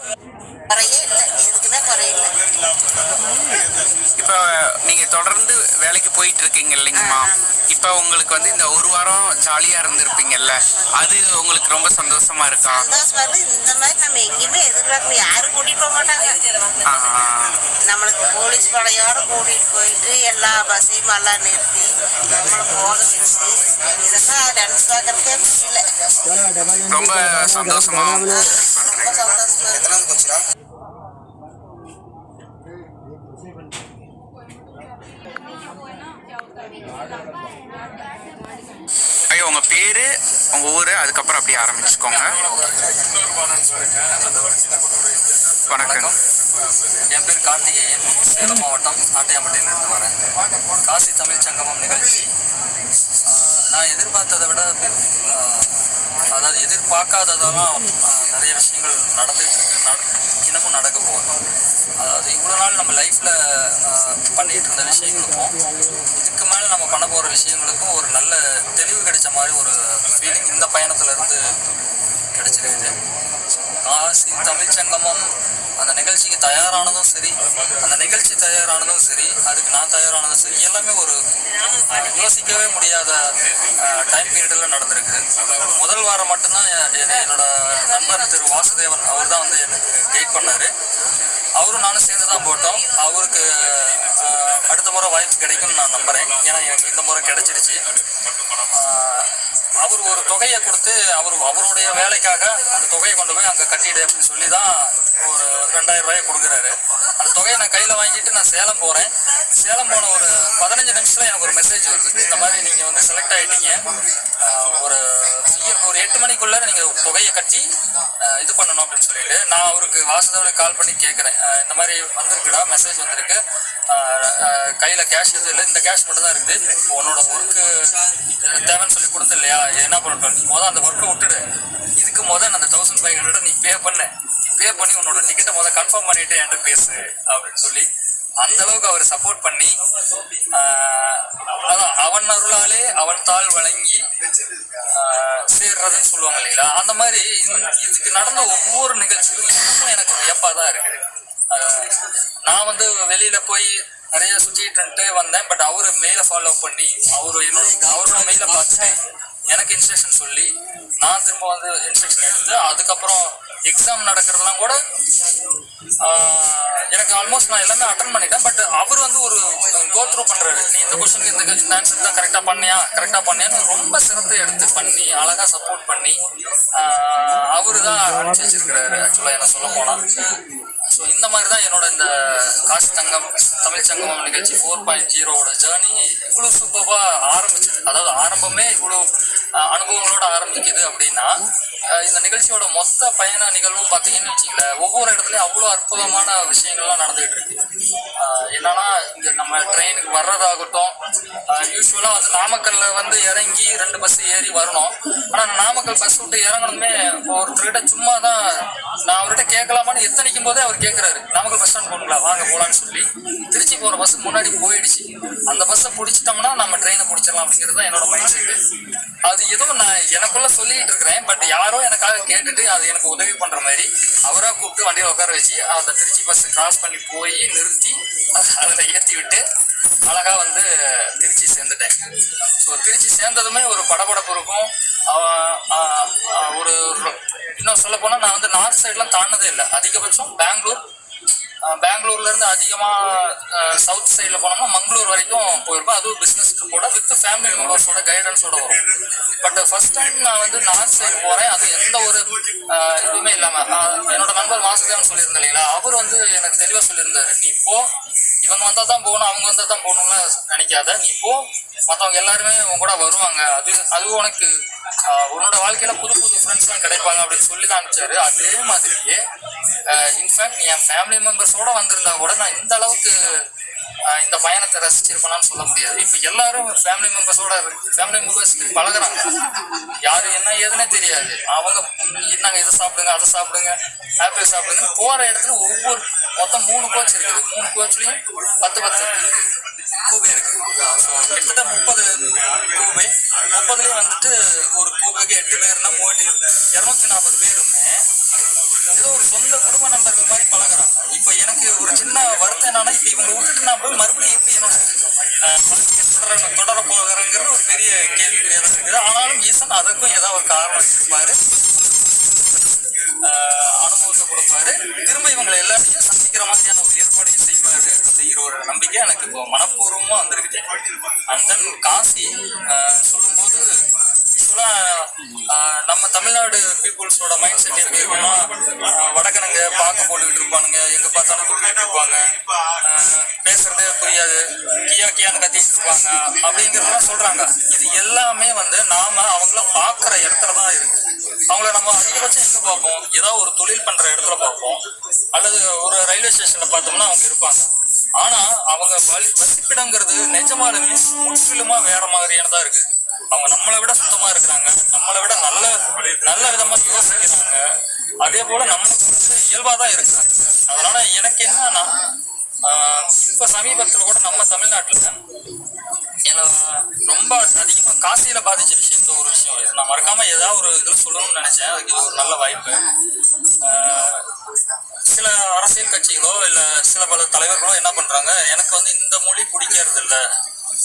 Para yun, இப்போ நீங்க தொடர்ந்து வேலைக்கு போயிட்டு இருக்கீங்க இல்லைங்கம்மா இப்போ உங்களுக்கு வந்து இந்த ஒரு வாரம் ஜாலியா இருந்திருப்பீங்கல்ல அது உங்களுக்கு ரொம்ப சந்தோஷமா இருக்கா? சந்தோஷமா இருக்கு இந்த மாதிரி நம்ம எங்கேயுமே எதிர்பார்க்க யாரும் கூட்டிட்டு போக மாட்டாங்க. நம்மளுக்கு போலீஸ் படையோட கூட்டிட்டு போயிட்டு எல்லா பஸ்ஸையும் எல்லாம் நிறுத்தி நம்மளை போக வச்சு இதெல்லாம் நினைச்சு பார்க்கறதுக்கே முடியல. ரொம்ப சந்தோஷமா ரொம்ப சந்தோஷமா இருக்கு ஐயோ உங்க பேரு உங்க ஊரு அதுக்கப்புறம் அப்படியே ஆரம்பிச்சுக்கோங்க. வணக்கம். என் பேர் கார்த்திகேயன். சேலம் மாவட்டம் ஆட்டையாம்பட்டியிலிருந்து வரேன். காசி தமிழ் சங்கமம் நிகழ்ச்சி. நான் எதிர்பார்த்ததை விட அதாவது எதிர்பார்க்காததெல்லாம் நிறைய விஷயங்கள் நடந்துட்டு இருக்கு. நட- இன்னமும் நடக்க போகுது. அதாவது இவ்வளோ நாள் நம்ம லைஃப்பில் பண்ணிகிட்டு இருந்த விஷயங்களுக்கும் இதுக்கு மேலே நம்ம பண்ண போகிற விஷயங்களுக்கும் ஒரு நல்ல தெளிவு கிடைச்ச மாதிரி ஒரு ஃபீலிங் இந்த பயணத்துலேருந்து கிடைச்சிருக்குது காசி தமிழ் சங்கமம் அந்த நிகழ்ச்சிக்கு தயாரானதும் சரி அந்த நிகழ்ச்சி தயாரானதும் சரி அதுக்கு நான் தயாரானதும் சரி எல்லாமே ஒரு யோசிக்கவே முடியாத டைம் பீரியடில் நடந்திருக்கு. முதல் வாரம் மட்டும்தான் என்னோட நண்பர் திரு வாசுதேவன் அவர் தான் வந்து எனக்கு கைட் பண்ணார். அவரும் நானும் சேர்ந்து தான் போட்டோம். அவருக்கு அடுத்த முறை வாய்ப்பு கிடைக்கும்னு நான் நம்புகிறேன் ஏன்னா எனக்கு இந்த முறை கிடைச்சிருச்சு அவர் ஒரு தொகையை கொடுத்து அவர் அவருடைய வேலைக்காக அந்த தொகையை கொண்டு போய் அங்கே கட்டிடு அப்படின்னு சொல்லி தான் ஒரு ரெண்டாயிரம் ரூபாயை கொடுக்குறாரு. அந்த தொகையை நான் கையில் வாங்கிட்டு நான் சேலம் போகிறேன் சேலம் போன ஒரு பதினஞ்சு நிமிஷத்தில் எனக்கு ஒரு மெசேஜ் வருது. இந்த மாதிரி நீங்கள் வந்து செலக்ட் ஆகிட்டீங்க ஒரு ஒரு எட்டு மணிக்குள்ளே நீங்கள் தொகையை கட்டி இது பண்ணணும் அப்படின்னு சொல்லிட்டு நான் அவருக்கு வாசுதேவனுக்கு கால் பண்ணி கேட்குறேன் இந்த மாதிரி வந்திருக்குடா மெசேஜ் வந்திருக்கு. கையில் கேஷ் எதுவும் இல்லை. இந்த கேஷ் மட்டும் தான் இருக்குது. இப்போ உன்னோட ஒர்க்கு தேவைன்னு சொல்லி கொடுத்த இல்லையா என்ன பண்ணட்டும்? நீ மொதல் அந்த ஒர்க்கை விட்டுடு. இதுக்கு மொதல் அந்த தௌசண்ட் ஃபைவ் ஹண்ட்ரட் நீ பே பண்ண. நீ பே பண்ணி உன்னோட டிக்கெட்டை மொதல் கன்ஃபார்ம் பண்ணிட்டு என்கிட்ட பேசு அப்படின்னு சொல்லி அந்த அளவுக்கு அவர் சப்போர்ட் பண்ணி அதான் அவன் அருளாலே அவன் தாள் வழங்கி சேர்றதுன்னு சொல்லுவாங்க இல்லைங்களா? அந்த மாதிரி இதுக்கு நடந்த ஒவ்வொரு நிகழ்ச்சியும் எனக்கு வியப்பாக தான் இருக்குது. நான் வந்து வெளியில போய் நிறைய சுத்திட்டு இருந்துட்டு வந்தேன். பட் அவரு மெயிலை ஃபாலோ பண்ணி அவரு அவரோட மெயில பார்த்து எனக்கு இன்ஸ்ட்ரக்ஷன் சொல்லி நான் திரும்ப வந்து இன்ஸ்ட்ரக்ஷன் எடுத்து அதுக்கப்புறம் எக்ஸாம் நடக்கிறதுலாம் கூட எனக்கு ஆல்மோஸ்ட் நான் எல்லாமே அட்டன் பண்ணிட்டேன். பட் அவர் வந்து ஒரு கோ த்ரூ பண்ணுறாரு நீ இந்த கொஸ்டினுக்கு இந்த இந்த ஆன்சர் தான் கரெக்டாக பண்ணியா கரெக்டாக பண்ணியான்னு ரொம்ப சிரத்தை எடுத்து பண்ணி அழகாக சப்போர்ட் பண்ணி அவரு தான் அனுப்பிச்சு வச்சிருக்கிறாரு. ஆக்சுவலாக என்ன சொல்ல போனால் ஸோ இந்த மாதிரி தான் என்னோட இந்த காசு தங்கம் தமிழ் சங்கமம் நிகழ்ச்சி ஃபோர் பாயிண்ட் ஜீரோவோட ஜேர்னி இவ்வளோ சூப்பராக ஆரம்பிச்சது. அதாவது ஆரம்பமே இவ்வளோ அனுபவங்களோட ஆரம்பிக்குது அப்படின்னா இந்த நிகழ்ச்சியோட மொத்த பயண நிகழ்வும் பார்த்தீங்கன்னு வச்சுங்களேன் ஒவ்வொரு இடத்துலையும் அவ்வளோ அற்புதமான விஷயங்கள்லாம் நடந்துகிட்டு இருக்கு. என்னன்னா இந்த நம்ம ட்ரெயினுக்கு வர்றதாகட்டும் யூஸ்வலாக வந்து நாமக்கல்ல வந்து இறங்கி ரெண்டு பஸ் ஏறி வரணும். ஆனால் நாமக்கல் பஸ் விட்டு இறங்கணுமே ஒருத்தர்கிட்ட சும்மா தான் நான் அவர்கிட்ட கேட்கலாமான்னு எத்தனைக்கும் போதே அவர் கேட்குறாரு. நாமக்கல் பஸ் ஸ்டாண்ட் போகணுங்களா? வாங்க போகலான்னு சொல்லி. திருச்சி போகிற பஸ் முன்னாடி போயிடுச்சு. அந்த பஸ்ஸை பிடிச்சிட்டோம்னா நம்ம ட்ரெயினை பிடிச்சிடலாம் அப்படிங்கிறது தான் என்னோட மைண்ட் செட்டு அது ஏதோ நான் எனக்குள்ள சொல்லிட்டு இருக்கிறேன். பட் யாரோ எனக்காக கேட்டுட்டு அது எனக்கு உதவி பண்ற மாதிரி அவராக கூப்பிட்டு வண்டியில் உட்கார வச்சு அந்த திருச்சி பஸ் கிராஸ் பண்ணி போய் நிறுத்தி அதில் ஏற்றி விட்டு அழகா வந்து திருச்சி சேர்ந்துட்டேன். ஸோ திருச்சி சேர்ந்ததுமே ஒரு படபடப்பு இருக்கும். ஒரு ஒரு- இன்னும் சொல்ல போனால் நான் வந்து நார்த் சைட்லாம் தாண்டதே இல்லை. அதிகபட்சம் பெங்களூர் ஆஹ் பெங்களூர்ல இருந்து அதிகமா சவுத் சைட்ல போனோம்னா மங்களூர் வரைக்கும் போயிருப்போம் அதுவும் பிசினஸ் ட்ரிப்போட வித் ஃபேமிலி மெம்பர்ஸோட கைடன்ஸோட வரும். பட் ஃபர்ஸ்ட் டைம் நான் வந்து நார்த் சைடு போறேன். அது எந்த ஒரு இதுவுமே இல்லாம என்னோட நண்பர் வாசுதேவன் சொல்லியிருந்தேன் இல்லைங்களா? அவர் வந்து எனக்கு தெளிவா சொல்லியிருந்தாரு நீ இவங்க வந்தா தான் போகணும் அவங்க வந்தா தான் போகணும்னு நினைக்காத. நீ போ. மற்றவங்க எல்லாருமே உன் கூட வருவாங்க. அது அது உனக்கு உன்னோட வாழ்க்கையில புது புது ஃப்ரெண்ட்ஸ்லாம் கிடைப்பாங்க அப்படின்னு சொல்லி தான் அனுப்பிச்சாரு அதே மாதிரியே இன்ஃபேக்ட் நீ என் ஃபேமிலி மெம்பர்ஸோட வந்திருந்தா கூட நான் இந்த அளவுக்கு இந்த பயணத்தை ரசிச்சிருப்பேனான்னு சொல்ல முடியாது. இப்போ எல்லாரும் ஃபேமிலி மெம்பர்ஸோட ஃபேமிலி மெம்பர்ஸ் பழகுறாங்க. யார் என்ன ஏதுன்னே தெரியாது. அவங்க என்னங்க இதை சாப்பிடுங்க அதை சாப்பிடுங்க ஆப்பிள் சாப்பிடுங்க போகிற இடத்துல ஒவ்வொரு மொத்தம் மூணு கோச் இருக்குது. மூணு கோச்லேயும் பத்து பத்து. கூபே இருக்கு கிட்டத்தட்ட முப்பது கூபை முப்பதுலேயும் வந்துட்டு ஒரு கூபைக்கு எட்டு பேர்னா போயிட்டு இரநூத்தி நாற்பது பேருமே ஏதோ ஒரு சொந்த குடும்ப நண்பர்கள் மாதிரி பழகிறாங்க. இப்போ எனக்கு ஒரு சின்ன வருத்தம் என்னன்னா இப்போ இவங்க விட்டுட்டு நான் போய் மறுபடியும் எப்படி என்னோட வாழ்க்கையை தொடர தொடர போகிறேங்கிறது ஒரு பெரிய கேள்விக்குறியாக தான் இருக்குது. ஆனாலும் ஈசன் அதுக்கும் ஏதாவது ஒரு காரணம் வச்சிருப்பாரு. ஆஹ் அனுபவத்தை கொடுப்பாரு. திரும்ப இவங்களை எல்லாத்தையும் சந்திக்கிற மாதிரியான ஒரு ஏற்பாடையும் செய்வாரு. அப்படிங்கிற ஒரு நம்பிக்கை எனக்கு இப்போ மனப்பூர்வமா வந்திருக்கு அண்ட் தென் காசி சொல்லும்போது யூஸ்வலா நம்ம தமிழ்நாடு பீப்புள்ஸோட மைண்ட் செட் எப்படி இருக்குன்னா வடக்கனுங்க பார்க்க போட்டுக்கிட்டு இருப்பானுங்க. எங்க பார்த்தாலும் கொடுத்துட்டு இருப்பாங்க. பேசுறதே புரியாது. கியா கியான்னு கத்திட்டு இருப்பாங்க. அப்படிங்கிறதெல்லாம் சொல்றாங்க. இது எல்லாமே வந்து நாம அவங்கள பாக்குற இடத்துல தான் இருக்கு. அவங்கள நம்ம அதிகபட்சம் எங்கே பார்ப்போம்? ஏதாவது ஒரு தொழில் பண்ற இடத்துல பார்ப்போம். அல்லது ஒரு ரயில்வே ஸ்டேஷன்ல பார்த்தோம்னா அவங்க இருப்பாங்க. ஆனா அவங்க வசிப்பிடங்கிறது நிஜமாலுமே முற்றிலுமா வேற மாதிரியானதா இருக்கு. அவங்க நம்மளை விட சுத்தமா இருக்கிறாங்க. நம்மளை விட நல்ல நல்ல விதமா யோசிக்கிறாங்க. அதே போல நம்மளுக்கு வந்து இயல்பா தான் இருக்கிறாங்க. அதனால எனக்கு என்னன்னா ஆஹ் இப்ப சமீபத்துல கூட நம்ம தமிழ்நாட்டுல என்ன ரொம்ப அதிகமாக காசியில பாதிச்ச விஷயம் இந்த ஒரு விஷயம். இது நான் மறக்காம ஏதாவது ஒரு இதில் சொல்லணும்னு நினைச்சேன். அதுக்கு இது ஒரு நல்ல வாய்ப்பு. சில அரசியல் கட்சிகளோ இல்லை சில பல தலைவர்களோ என்ன பண்றாங்க எனக்கு வந்து இந்த மொழி பிடிக்கிறது இல்லை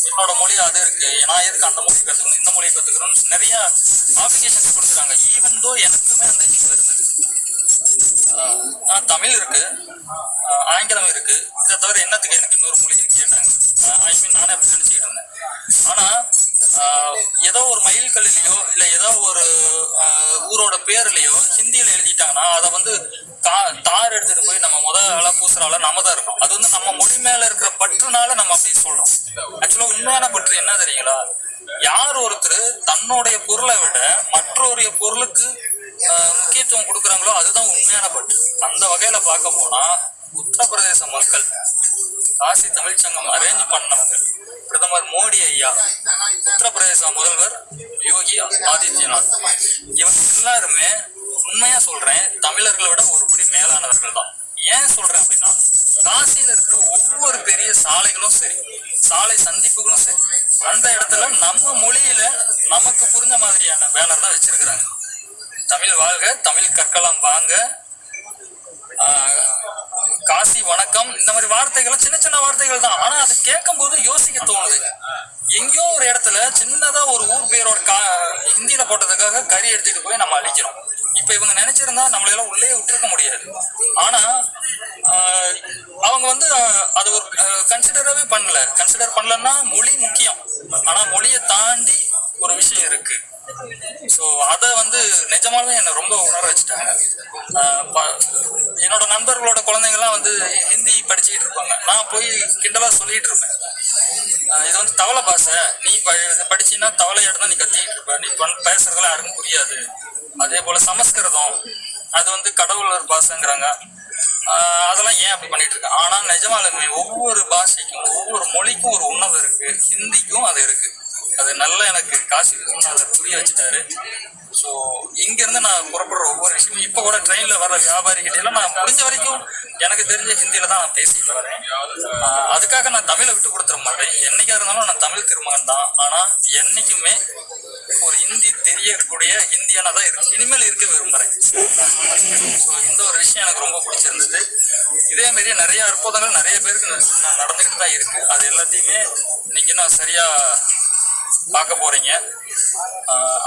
என்னோட மொழி அது இருக்கு. நான் எதுக்கு அந்த மொழி கற்றுக்கணும் இந்த மொழி கற்றுக்கணும்னு நிறைய ஆப்ளிகேஷன்ஸ் கொடுக்குறாங்க ஈவன் தோ எனக்குமே அந்த இஷ்யூ இருந்தது. ஆஹ் தமிழ் இருக்கு. ஆங்கிலம் இருக்கு. இதை தவிர என்னத்துக்கு எனக்கு இன்னொரு மொழின்னு கேட்டாங்க. ஐ மீன் நானே அப்படி நினச்சிக்கிட்டு இருந்தேன். ஆனா ஏதோ ஒரு மயில் கல்லிலையோ இல்லை ஏதோ ஒரு ஊரோட பேர்லயோ ஹிந்தியில எழுதிட்டாங்கன்னா அதை வந்து தா தார் எடுத்துட்டு போய் நம்ம முத ஆளா பூசுற நம்ம தான் இருக்கோம் அது வந்து நம்ம மொழி மேல இருக்கிற பற்றுனால நம்ம அப்படி சொல்றோம். ஆக்சுவலா உண்மையான பற்று என்ன தெரியுங்களா? யார் ஒருத்தர் தன்னுடைய பொருளை விட மற்றொரு பொருளுக்கு ஆஹ் முக்கியத்துவம் கொடுக்குறாங்களோ அதுதான் உண்மையான பற்று. அந்த வகையில பார்க்க போனா உத்தரப்பிரதேச மக்கள் காசி தமிழ்ச்சங்கம் அரேஞ்ச் பண்ணவங்க. பிரதமர் மோடி ஐயா உத்தரப்பிரதேச முதல்வர் யோகி ஆதித்யநாத். இவங்க எல்லாருமே உண்மையா சொல்றேன் தமிழர்களை விட ஒரு படி மேலானவர்கள் தான். ஏன் சொல்றேன் அப்படின்னா காசியில இருக்கிற ஒவ்வொரு பெரிய சாலைகளும் சரி சாலை சந்திப்புகளும் சரி அந்த இடத்துல நம்ம மொழியில நமக்கு புரிஞ்ச மாதிரியான பேனர் தான் வச்சிருக்கிறாங்க. தமிழ் வாழ்க தமிழ் கற்கலாம் வாங்க காசி வணக்கம். இந்த மாதிரி வார்த்தைகள் சின்ன சின்ன வார்த்தைகள் தான். ஆனா அது கேட்கும் போது யோசிக்க தோணுது. எங்கேயோ ஒரு இடத்துல சின்னதா ஒரு ஊர் பேரோட கா ஹிந்தியில போட்டதுக்காக கறி எடுத்துட்டு போய் நம்ம அழிக்கிறோம். இப்ப இவங்க நினைச்சிருந்தா நம்மளால உள்ளே விட்டுருக்க முடியாது. ஆனா அவங்க வந்து அது ஒரு கன்சிடரவே பண்ணல. கன்சிடர் பண்ணலன்னா மொழி முக்கியம். ஆனா மொழியை தாண்டி ஒரு விஷயம் இருக்கு. ஸோ அதை வந்து நிஜமாலுமே என்னை ரொம்ப உணர வச்சுட்டாங்க. ப- என்னோட நண்பர்களோட குழந்தைங்கலாம் வந்து ஹிந்தி படிச்சுக்கிட்டு இருப்பாங்க. நான் போய் கிண்டலாக சொல்லிட்டு இருப்பேன். இது வந்து தவளை பாஷை. நீ ப- இதை படிச்சீன்னா தவளை நீ கத்திக்கிட்டு இருப்ப. நீ பண்- யாருக்கும் புரியாது. அதே போல சமஸ்கிருதம். அது வந்து கடவுளர் பாஷைங்கிறாங்க. அதெல்லாம் ஏன் அப்படி பண்ணிட்டு இருக்கேன் ஆனால் நிஜமாலுமே ஒவ்வொரு பாஷைக்கும் ஒவ்வொரு மொழிக்கும் ஒரு உணவு இருக்கு. ஹிந்திக்கும் அது இருக்கு. அது நல்லா எனக்கு காசு அதை புரிய வச்சுட்டாரு. ஸோ இங்கேருந்து நான் புறப்படுற ஒவ்வொரு விஷயமும் இப்போ கூட ட்ரெயினில் வர வியாபாரிகிட்டெல்லாம் நான் முடிஞ்ச வரைக்கும் எனக்கு தெரிஞ்ச ஹிந்தியில தான் நான் பேசிட்டு வரேன். அதுக்காக நான் தமிழை விட்டு கொடுத்துட மாட்டேன். என்னைக்கா இருந்தாலும் நான் தமிழ் திருமகன் தான். ஆனால் என்னைக்குமே ஒரு ஹிந்தி தெரியக்கூடிய ஹிந்தியானா தான் இருக்கு இனிமேல் இருக்க விரும்புகிறேன் ஸோ இந்த ஒரு விஷயம் எனக்கு ரொம்ப பிடிச்சிருந்தது. இதே மாரி நிறைய அற்புதங்கள் நிறைய பேருக்கு ந- நடந்துக்கிட்டு தான் இருக்கு. அது எல்லாத்தையுமே இன்னைக்கு நான் சரியாக பார்க்க போறீங்க.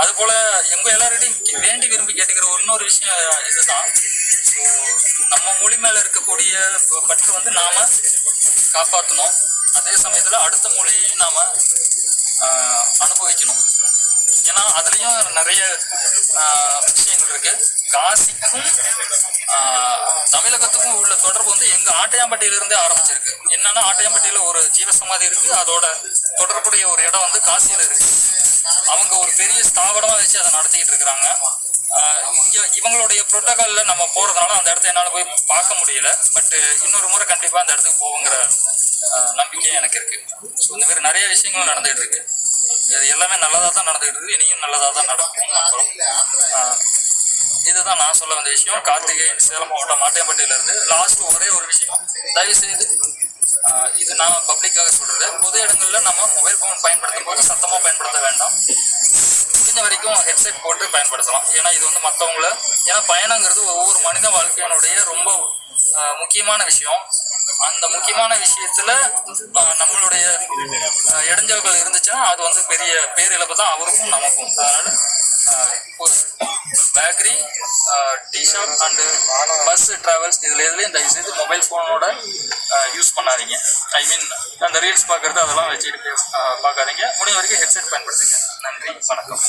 அது போல எங்க எல்லார்கிட்டையும் வேண்டி விரும்பி கேட்டுக்கிற இன்னொரு விஷயம் இதுதான். ஸோ நம்ம மொழி மேல இருக்கக்கூடிய பற்று வந்து நாம காப்பாற்றணும் அதே சமயத்துல அடுத்த மொழியையும் நாம அனுபவிக்கணும். ஏன்னா அதுலயும் நிறைய விஷயங்கள் இருக்கு. காசிக்கும் தமிழகத்துக்கும் உள்ள தொடர்பு வந்து எங்க ஆட்டையாம்பட்டியில இருந்தே ஆரம்பிச்சிருக்கு. என்னன்னா ஆட்டையாம்பட்டியில ஒரு ஜீவசமாதி இருக்கு. அதோட தொடர்புடைய ஒரு இடம் வந்து காசியில இருக்கு. அவங்க ஒரு பெரிய ஸ்தாபனமா வச்சு அதை நடத்திக்கிட்டு இருக்கிறாங்க. இங்கே இங்க இவங்களுடைய புரோட்டோகால்ல நம்ம போறதுனால அந்த இடத்த என்னால போய் பார்க்க முடியல. பட் இன்னொரு முறை கண்டிப்பா அந்த இடத்துக்கு போவோங்கிற நம்பிக்கை எனக்கு இருக்கு. ஸோ இந்த மாதிரி நிறைய விஷயங்களும் நடந்துகிட்டு இருக்கு. இது எல்லாமே நல்லதாக தான் நடந்துகிட்டு இருக்கு இனியும் நல்லதாக தான் நடக்கும். அப்புறம் இதுதான் நான் சொல்ல வந்த விஷயம். கார்த்திகேயன் சேலம் மாவட்டம் மாட்டியம்பட்டியிலிருந்து லாஸ்ட் ஒரே ஒரு விஷயம். தயவு செய்து இது நான் பப்ளிக்காக சொல்றது. பொது இடங்களில் நம்ம மொபைல் ஃபோன் பயன்படுத்தும் போது சத்தமாக பயன்படுத்த வேண்டாம். முடிஞ்ச வரைக்கும் ஹெட்செட் போட்டு பயன்படுத்தலாம். ஏன்னா இது வந்து மற்றவங்கள ஏன்னா பயணங்கிறது ஒவ்வொரு மனித வாழ்க்கையினுடைய ரொம்ப முக்கியமான விஷயம். அந்த முக்கியமான விஷயத்துல நம்மளுடைய இடைஞ்சல்கள் இருந்துச்சுன்னா அது வந்து பெரிய பேரிழப்பு தான் அவருக்கும் நமக்கும். அதனால bakery tea shop and bus travels இதில் எதுலேயும் தயவுசெய்து மொபைல் ஃபோனோட யூஸ் பண்ணாதீங்க. ஐ மீன் அந்த ரீல்ஸ் பார்க்குறது அதெல்லாம் வச்சுட்டு பார்க்காதீங்க முடிஞ்ச வரைக்கும் ஹெட்செட் பயன்படுத்துங்க. நன்றி. வணக்கம்.